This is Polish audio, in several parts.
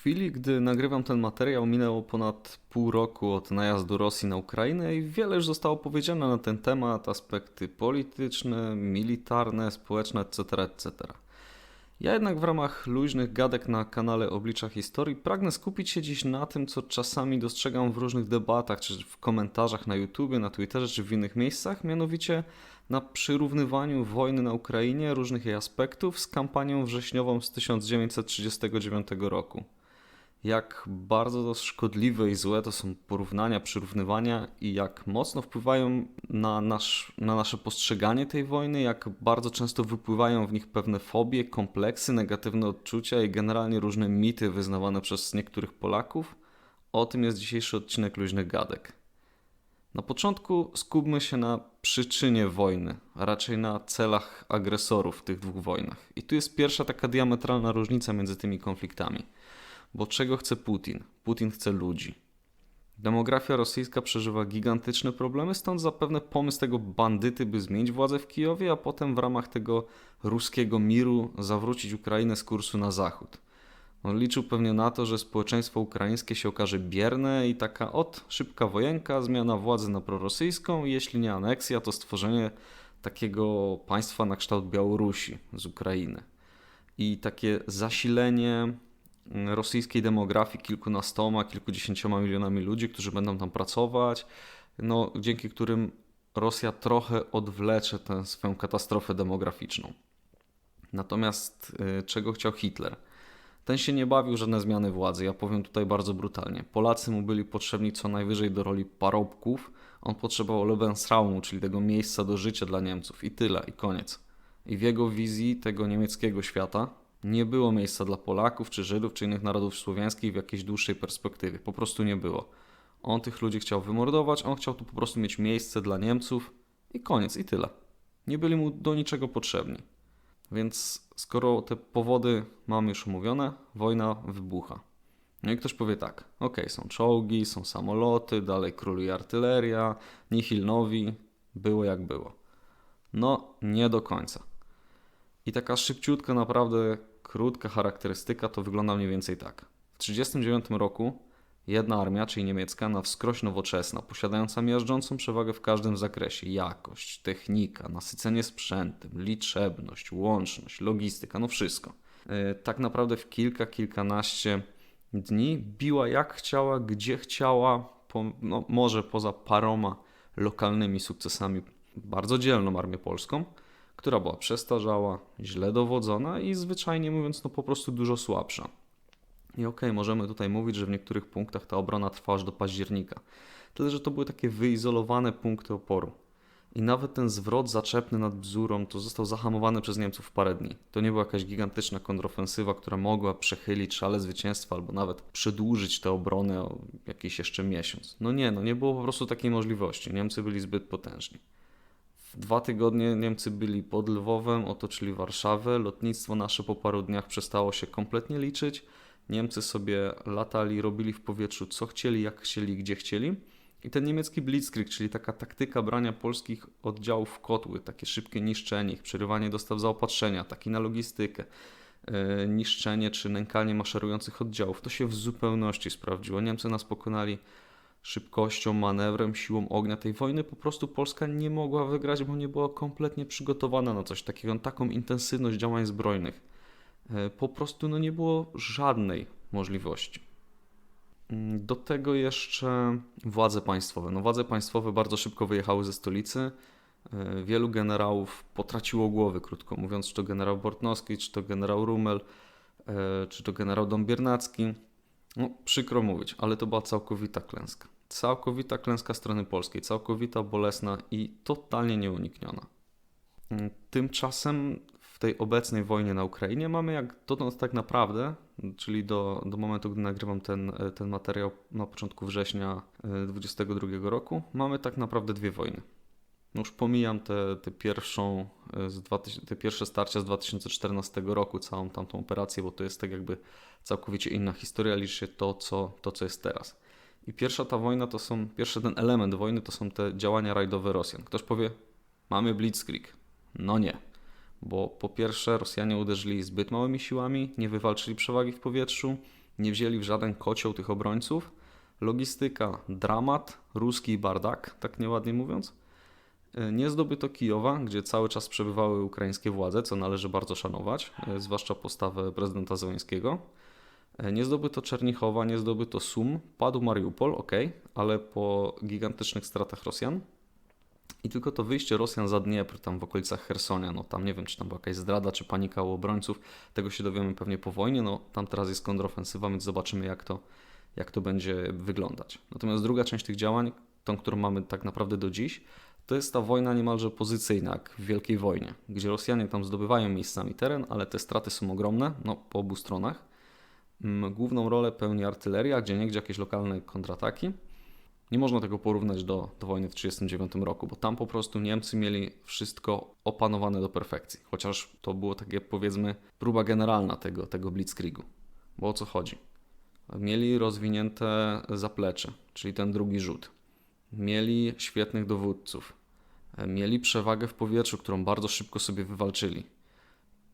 chwili, gdy nagrywam ten materiał, minęło ponad pół roku od najazdu Rosji na Ukrainę i wiele już zostało powiedziane na ten temat, aspekty polityczne, militarne, społeczne, etc., etc. Ja jednak w ramach luźnych gadek na kanale Oblicza Historii pragnę skupić się dziś na tym, co czasami dostrzegam w różnych debatach, czy w komentarzach na YouTubie, na Twitterze, czy w innych miejscach, mianowicie na przyrównywaniu wojny na Ukrainie, różnych jej aspektów z kampanią wrześniową z 1939 roku. Jak bardzo to szkodliwe i złe to są porównania, przyrównywania i jak mocno wpływają na, nasz, na nasze postrzeganie tej wojny, jak bardzo często wypływają w nich pewne fobie, kompleksy, negatywne odczucia i generalnie różne mity wyznawane przez niektórych Polaków. O tym jest dzisiejszy odcinek Luźnych Gadek. Na początku skupmy się na przyczynie wojny, a raczej na celach agresorów w tych dwóch wojnach. I tu jest pierwsza taka diametralna różnica między tymi konfliktami. Bo czego chce Putin? Putin chce ludzi. Demografia rosyjska przeżywa gigantyczne problemy, stąd zapewne pomysł tego bandyty, by zmienić władzę w Kijowie, a potem w ramach tego ruskiego miru zawrócić Ukrainę z kursu na zachód. On liczył pewnie na to, że społeczeństwo ukraińskie się okaże bierne i taka od szybka wojenka, zmiana władzy na prorosyjską, jeśli nie aneksja, to stworzenie takiego państwa na kształt Białorusi z Ukrainy. I takie zasilenie rosyjskiej demografii kilkunastoma, kilkudziesięcioma milionami ludzi, którzy będą tam pracować, no, dzięki którym Rosja trochę odwlecze tę swoją katastrofę demograficzną. Natomiast y, czego chciał Hitler? Ten się nie bawił żadne zmiany władzy, ja powiem tutaj bardzo brutalnie. Polacy mu byli potrzebni co najwyżej do roli parobków, on potrzebował Lebensraumu, czyli tego miejsca do życia dla Niemców i tyle, i koniec. I w jego wizji tego niemieckiego świata nie było miejsca dla Polaków, czy Żydów, czy innych narodów słowiańskich w jakiejś dłuższej perspektywie. Po prostu nie było. On tych ludzi chciał wymordować, on chciał tu po prostu mieć miejsce dla Niemców i koniec, i tyle. Nie byli mu do niczego potrzebni. Więc skoro te powody mamy już omówione, wojna wybucha. No i ktoś powie tak, ok, są czołgi, są samoloty, dalej króluje artyleria, nihil nowi, było jak było. No, nie do końca. I taka szybciutka, naprawdę krótka charakterystyka to wygląda mniej więcej tak. W 1939 roku jedna armia, czyli niemiecka, na wskroś nowoczesna, posiadająca miażdżącą przewagę w każdym zakresie jakość, technika, nasycenie sprzętem, liczebność, łączność, logistyka, no wszystko. Yy, tak naprawdę w kilka, kilkanaście dni biła jak chciała, gdzie chciała, po, no, może poza paroma lokalnymi sukcesami bardzo dzielną armię polską która była przestarzała, źle dowodzona i zwyczajnie mówiąc, no po prostu dużo słabsza. I okej, okay, możemy tutaj mówić, że w niektórych punktach ta obrona trwała aż do października. Tyle, że to były takie wyizolowane punkty oporu. I nawet ten zwrot zaczepny nad Bzurą to został zahamowany przez Niemców w parę dni. To nie była jakaś gigantyczna kontrofensywa, która mogła przechylić szale zwycięstwa albo nawet przedłużyć tę obronę o jakiś jeszcze miesiąc. No nie, no nie było po prostu takiej możliwości. Niemcy byli zbyt potężni. W dwa tygodnie Niemcy byli pod Lwowem, otoczyli Warszawę. Lotnictwo nasze po paru dniach przestało się kompletnie liczyć. Niemcy sobie latali, robili w powietrzu co chcieli, jak chcieli, gdzie chcieli. I ten niemiecki blitzkrieg, czyli taka taktyka brania polskich oddziałów w kotły, takie szybkie niszczenie ich, przerywanie dostaw zaopatrzenia, taki na logistykę, yy, niszczenie czy nękanie maszerujących oddziałów, to się w zupełności sprawdziło. Niemcy nas pokonali szybkością, manewrem, siłą ognia tej wojny po prostu Polska nie mogła wygrać, bo nie była kompletnie przygotowana na coś takiego, na taką intensywność działań zbrojnych. E, po prostu no, nie było żadnej możliwości. Mm, do tego jeszcze władze państwowe. No, władze państwowe bardzo szybko wyjechały ze stolicy. E, wielu generałów potraciło głowy, krótko mówiąc, czy to generał Bortnowski, czy to generał Rumel, e, czy to generał Dąbiernacki no, przykro mówić, ale to była całkowita klęska. Całkowita klęska strony polskiej, całkowita, bolesna i totalnie nieunikniona. Mm, tymczasem w tej obecnej wojnie na Ukrainie mamy jak dotąd tak naprawdę, czyli do, do momentu, gdy nagrywam ten, ten materiał na początku września 2022 e, roku, mamy tak naprawdę dwie wojny. No już pomijam te, te, pierwszą, e, z 2000, te pierwsze starcia z 2014 roku, całą tamtą operację, bo to jest tak jakby całkowicie inna historia, liczy się to, co, to, co jest teraz. I pierwsza ta wojna to są, pierwszy ten element wojny to są te działania rajdowe Rosjan. Ktoś powie, mamy blitzkrieg. No nie, bo po pierwsze Rosjanie uderzyli zbyt małymi siłami, nie wywalczyli przewagi w powietrzu, nie wzięli w żaden kocioł tych obrońców. Logistyka, dramat, ruski bardak, tak nieładnie mówiąc. E, Nie zdobyto Kijowa, gdzie cały czas przebywały ukraińskie władze, co należy bardzo szanować, e, zwłaszcza postawę prezydenta Zełenskiego. E, Nie zdobyto Czernichowa, nie zdobyto Sum, padł Mariupol, ok, ale po gigantycznych stratach Rosjan. I tylko to wyjście Rosjan za Dniepr, tam w okolicach Hersonia, no tam nie wiem, czy tam była jakaś zdrada, czy panika u obrońców, tego się dowiemy pewnie po wojnie, no tam teraz jest kontrofensywa, więc zobaczymy jak to, jak to będzie wyglądać. Natomiast druga część tych działań, tą, którą mamy tak naprawdę do dziś, to jest ta wojna niemalże pozycyjna, jak w Wielkiej Wojnie, gdzie Rosjanie tam zdobywają miejscami teren, ale te straty są ogromne, no po obu stronach. Mm, Główną rolę pełni artyleria, gdzie niegdzie jakieś lokalne kontrataki. Nie można tego porównać do, do wojny w 1939 roku, bo tam po prostu Niemcy mieli wszystko opanowane do perfekcji. Chociaż to było takie, powiedzmy, próba generalna tego, tego blitzkriegu. Bo o co chodzi? Mieli rozwinięte zaplecze, czyli ten drugi rzut. Mieli świetnych dowódców. Mieli przewagę w powietrzu, którą bardzo szybko sobie wywalczyli.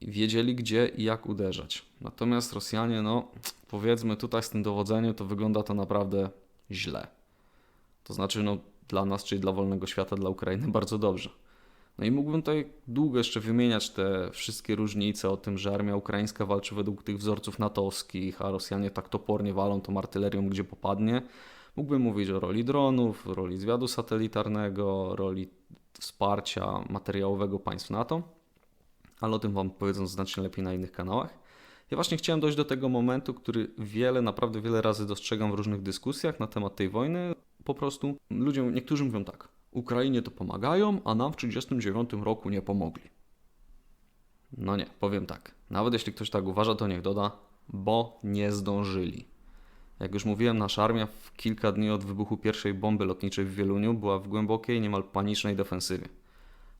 Wiedzieli, gdzie i jak uderzać. Natomiast Rosjanie, no powiedzmy tutaj z tym dowodzeniem, to wygląda to naprawdę źle. To znaczy, no, dla nas, czyli dla wolnego świata, dla Ukrainy, bardzo dobrze. No i mógłbym tutaj długo jeszcze wymieniać te wszystkie różnice o tym, że armia ukraińska walczy według tych wzorców natowskich, a Rosjanie tak topornie walą tą artylerią, gdzie popadnie. Mógłbym mówić o roli dronów, roli zwiadu satelitarnego, roli wsparcia materiałowego państw NATO, ale o tym Wam powiedzą znacznie lepiej na innych kanałach. Ja właśnie chciałem dojść do tego momentu, który wiele, naprawdę wiele razy dostrzegam w różnych dyskusjach na temat tej wojny. Po prostu ludziom, niektórzy mówią tak, Ukrainie to pomagają, a nam w 1939 roku nie pomogli. No nie, powiem tak. Nawet jeśli ktoś tak uważa, to niech doda, bo nie zdążyli. Jak już mówiłem, nasza armia w kilka dni od wybuchu pierwszej bomby lotniczej w Wieluniu była w głębokiej, niemal panicznej defensywie.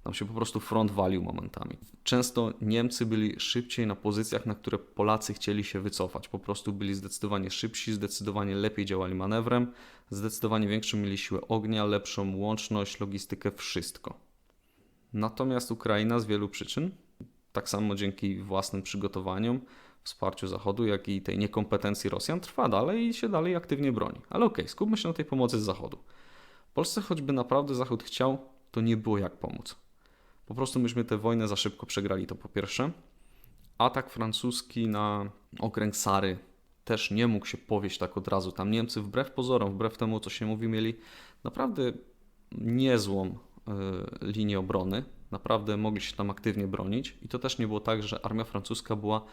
Tam się po prostu front walił momentami. Często Niemcy byli szybciej na pozycjach, na które Polacy chcieli się wycofać. Po prostu byli zdecydowanie szybsi, zdecydowanie lepiej działali manewrem, zdecydowanie większą mieli siłę ognia, lepszą łączność, logistykę, wszystko. Natomiast Ukraina z wielu przyczyn, tak samo dzięki własnym przygotowaniom, wsparciu Zachodu, jak i tej niekompetencji Rosjan, trwa dalej i się dalej aktywnie broni. Ale okej, skupmy się na tej pomocy z Zachodu. Polsce choćby naprawdę Zachód chciał, to nie było jak pomóc. Po prostu myśmy tę wojnę za szybko przegrali, to po pierwsze. Atak francuski na okręg Sary też nie mógł się powieść tak od razu. Tam Niemcy, wbrew pozorom, wbrew temu, co się mówi, mieli naprawdę niezłą y, linię obrony. Naprawdę mogli się tam aktywnie bronić. I to też nie było tak, że armia francuska była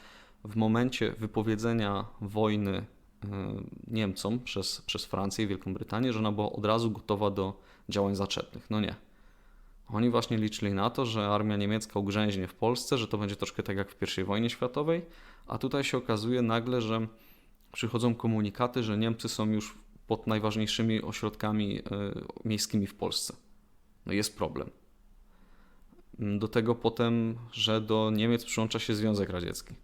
w momencie wypowiedzenia wojny y, Niemcom przez, przez Francję i Wielką Brytanię, że ona była od razu gotowa do działań zaczepnych. No nie. Oni właśnie liczyli na to, że armia niemiecka ugrzęźnie w Polsce, że to będzie troszkę tak jak w I wojnie światowej, a tutaj się okazuje nagle, że przychodzą komunikaty, że Niemcy są już pod najważniejszymi ośrodkami y, miejskimi w Polsce. No jest problem. Do tego potem, że do Niemiec przyłącza się Związek Radziecki.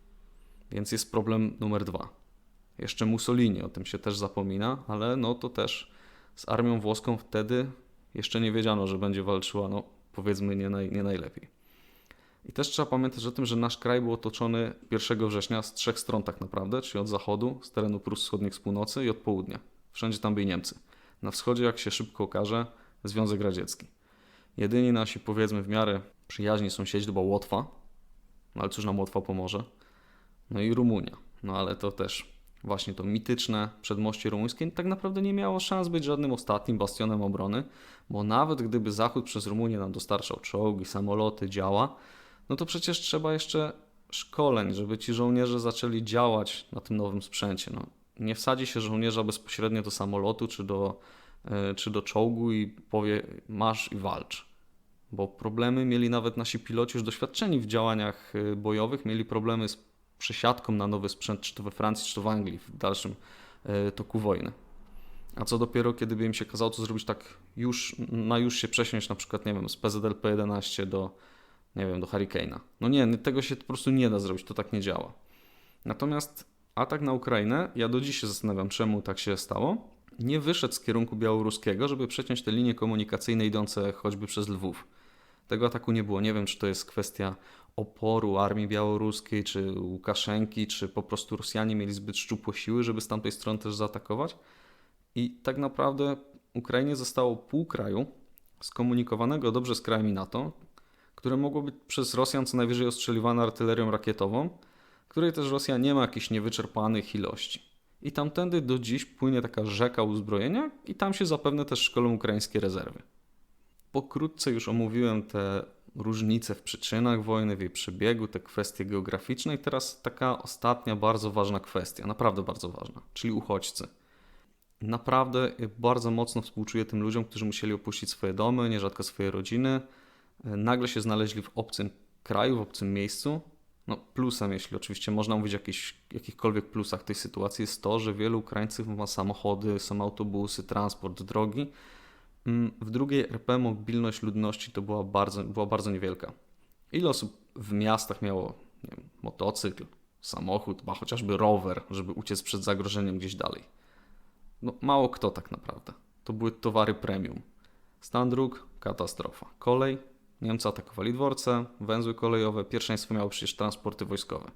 Więc jest problem numer dwa. Jeszcze Mussolini, o tym się też zapomina, ale no to też z armią włoską wtedy jeszcze nie wiedziano, że będzie walczyła, no powiedzmy, nie, naj, nie najlepiej. I też trzeba pamiętać o tym, że nasz kraj był otoczony 1 września z trzech stron tak naprawdę, czyli od zachodu, z terenu Prus Wschodnich z północy i od południa. Wszędzie tam byli Niemcy. Na wschodzie, jak się szybko okaże, Związek Radziecki. Jedyni nasi, powiedzmy, w miarę przyjaźni sąsiedzi to była Łotwa, no ale cóż nam Łotwa pomoże? No i Rumunia. No ale to też właśnie to mityczne przedmoście rumuńskie tak naprawdę nie miało szans być żadnym ostatnim bastionem obrony, bo nawet gdyby Zachód przez Rumunię nam dostarczał czołgi, samoloty, działa, no to przecież trzeba jeszcze szkoleń, żeby ci żołnierze zaczęli działać na tym nowym sprzęcie. No, nie wsadzi się żołnierza bezpośrednio do samolotu czy do, e, czy do czołgu i powie masz i walcz. Bo problemy mieli nawet nasi piloci już doświadczeni w działaniach e, bojowych, mieli problemy z przesiadką na nowy sprzęt, czy to we Francji, czy to w Anglii w dalszym e, toku wojny. A co dopiero, kiedy by im się kazało to zrobić tak już, na już się przesiąść na przykład, nie wiem, z PZL-P11 do, nie wiem, do Hurricane'a. No nie, tego się po prostu nie da zrobić, to tak nie działa. Natomiast atak na Ukrainę, ja do dziś się zastanawiam, czemu tak się stało, nie wyszedł z kierunku białoruskiego, żeby przeciąć te linie komunikacyjne idące choćby przez Lwów. Tego ataku nie było. Nie wiem, czy to jest kwestia oporu armii białoruskiej, czy Łukaszenki, czy po prostu Rosjanie mieli zbyt szczupłe siły, żeby z tamtej strony też zaatakować. I tak naprawdę Ukrainie zostało pół kraju skomunikowanego dobrze z krajami NATO, które mogło być przez Rosjan co najwyżej ostrzeliwane artylerią rakietową, której też Rosja nie ma jakichś niewyczerpanych ilości. I tamtędy do dziś płynie taka rzeka uzbrojenia i tam się zapewne też szkolą ukraińskie rezerwy. Pokrótce już omówiłem te różnice w przyczynach wojny, w jej przebiegu, te kwestie geograficzne i teraz taka ostatnia bardzo ważna kwestia, naprawdę bardzo ważna, czyli uchodźcy. Naprawdę bardzo mocno współczuję tym ludziom, którzy musieli opuścić swoje domy, nierzadko swoje rodziny, nagle się znaleźli w obcym kraju, w obcym miejscu. No, plusem, jeśli oczywiście można mówić o jakichś, jakichkolwiek plusach tej sytuacji, jest to, że wielu Ukraińców ma samochody, są autobusy, transport, drogi. Mm, w drugiej RP mobilność ludności to była bardzo, była bardzo niewielka. Ile osób w miastach miało wiem, motocykl, samochód, ba chociażby rower, żeby uciec przed zagrożeniem gdzieś dalej? No, mało kto tak naprawdę. To były towary premium. Stan dróg, katastrofa. Kolej, Niemcy atakowali dworce, węzły kolejowe, pierwszeństwo miało przecież transporty wojskowe.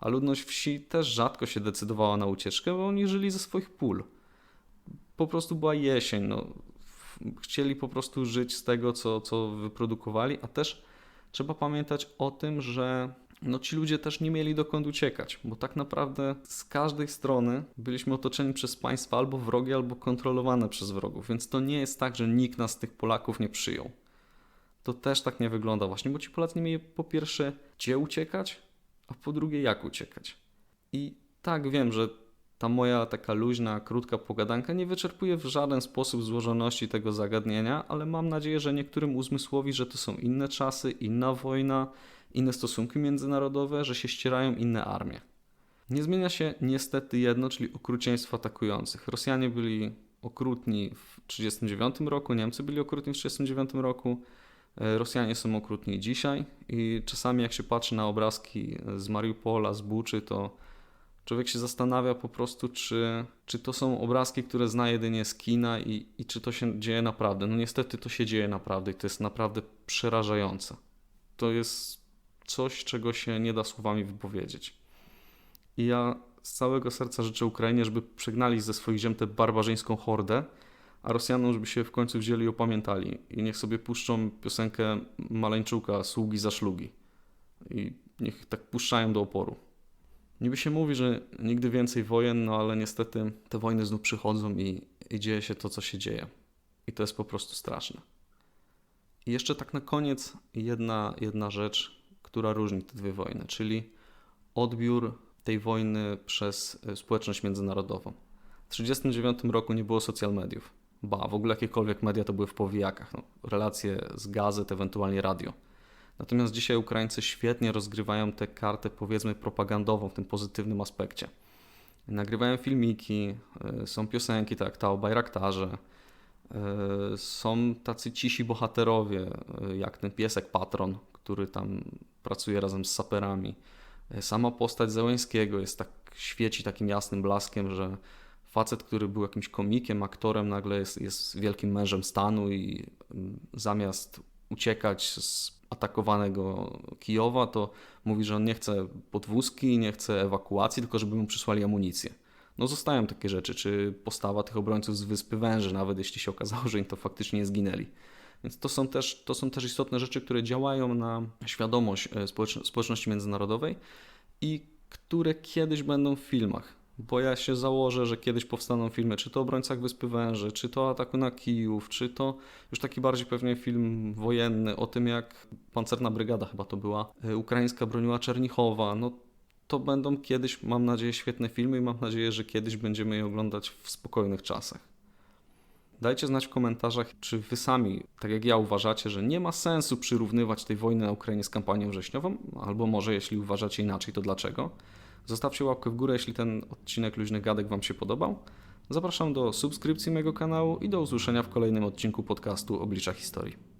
A ludność wsi też rzadko się decydowała na ucieczkę, bo oni żyli ze swoich pól. Po prostu była jesień, no, chcieli po prostu żyć z tego, co, co wyprodukowali, a też trzeba pamiętać o tym, że no ci ludzie też nie mieli dokąd uciekać, bo tak naprawdę z każdej strony byliśmy otoczeni przez państwa albo wrogie, albo kontrolowane przez wrogów, więc to nie jest tak, że nikt nas tych Polaków nie przyjął. To też tak nie wygląda właśnie, bo ci Polacy nie mieli po pierwsze gdzie uciekać, a po drugie jak uciekać. I tak wiem, że ta moja taka luźna, krótka pogadanka nie wyczerpuje w żaden sposób złożoności tego zagadnienia, ale mam nadzieję, że niektórym uzmysłowi, że to są inne czasy, inna wojna, inne stosunki międzynarodowe, że się ścierają inne armie. Nie zmienia się niestety jedno, czyli okrucieństwo atakujących. Rosjanie byli okrutni w 1939 roku, Niemcy byli okrutni w 1939 roku, e, Rosjanie są okrutni dzisiaj i czasami jak się patrzy na obrazki z Mariupola, z Buczy, to człowiek się zastanawia po prostu, czy, czy to są obrazki, które zna jedynie z kina i, i czy to się dzieje naprawdę. No niestety to się dzieje naprawdę i to jest naprawdę przerażające. To jest coś, czego się nie da słowami wypowiedzieć. I ja z całego serca życzę Ukrainie, żeby przegnali ze swoich ziem tę barbarzyńską hordę, a Rosjanom, żeby się w końcu wzięli i opamiętali. I niech sobie puszczą piosenkę Maleńczuka, Sługi za szlugi. I niech tak puszczają do oporu. Niby się mówi, że nigdy więcej wojen, no ale niestety te wojny znów przychodzą i, i dzieje się to, co się dzieje. I to jest po prostu straszne. I jeszcze tak na koniec jedna, jedna rzecz, która różni te dwie wojny, czyli odbiór tej wojny przez e, społeczność międzynarodową. W 1939 roku nie było social mediów. Ba, w ogóle jakiekolwiek media to były w powijakach. No, relacje z gazet, ewentualnie radio. Natomiast dzisiaj Ukraińcy świetnie rozgrywają tę kartę, powiedzmy, propagandową w tym pozytywnym aspekcie. Nagrywają filmiki, e, są piosenki, tak ta o Bajraktarze, e, są tacy cisi bohaterowie, e, jak ten piesek Patron, który tam pracuje razem z saperami. Sama postać Zełęskiego jest tak, świeci takim jasnym blaskiem, że facet, który był jakimś komikiem, aktorem, nagle jest, jest wielkim mężem stanu i mm, zamiast uciekać z atakowanego Kijowa, to mówi, że on nie chce podwózki, nie chce ewakuacji, tylko żeby mu przysłali amunicję. No zostają takie rzeczy, czy postawa tych obrońców z Wyspy Węży, nawet jeśli się okazało, że im to faktycznie nie zginęli. Więc to są też, to są też istotne rzeczy, które działają na świadomość e, społeczności międzynarodowej i które kiedyś będą w filmach bo ja się założę, że kiedyś powstaną filmy, czy to o obrońcach Wyspy Węży, czy to o ataku na Kijów, czy to już taki bardziej pewnie film wojenny o tym, jak pancerna brygada chyba to była, e, ukraińska broniła Czernichowa. No to będą kiedyś, mam nadzieję, świetne filmy i mam nadzieję, że kiedyś będziemy je oglądać w spokojnych czasach. Dajcie znać w komentarzach, czy wy sami, tak jak ja, uważacie, że nie ma sensu przyrównywać tej wojny na Ukrainie z kampanią wrześniową, albo może jeśli uważacie inaczej, to dlaczego? Zostawcie łapkę w górę, jeśli ten odcinek Luźnych Gadek Wam się podobał. Zapraszam do subskrypcji mojego kanału i do usłyszenia w kolejnym odcinku podcastu Oblicza Historii.